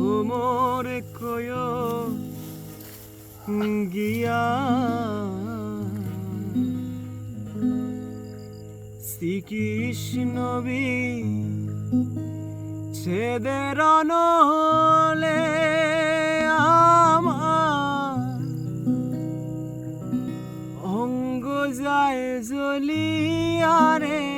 ভোমর কয় গিয়া। শ্রীকৃষ্ণ বি ছেদের নলে আমার অঙ্গ যায় জ্বলিয়ারে ভ্রমর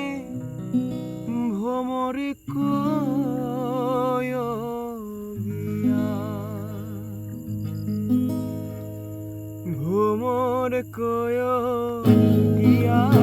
koyo iya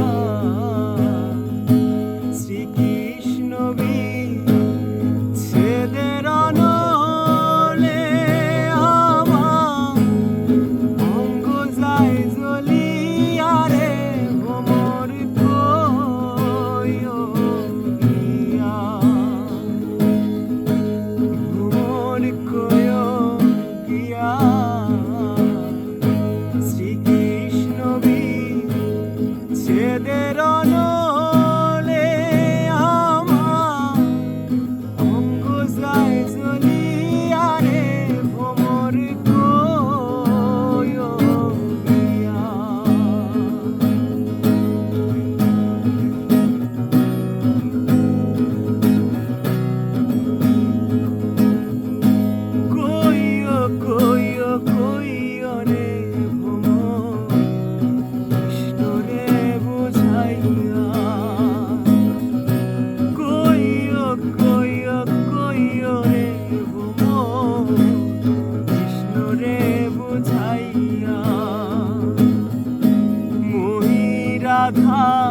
রাধা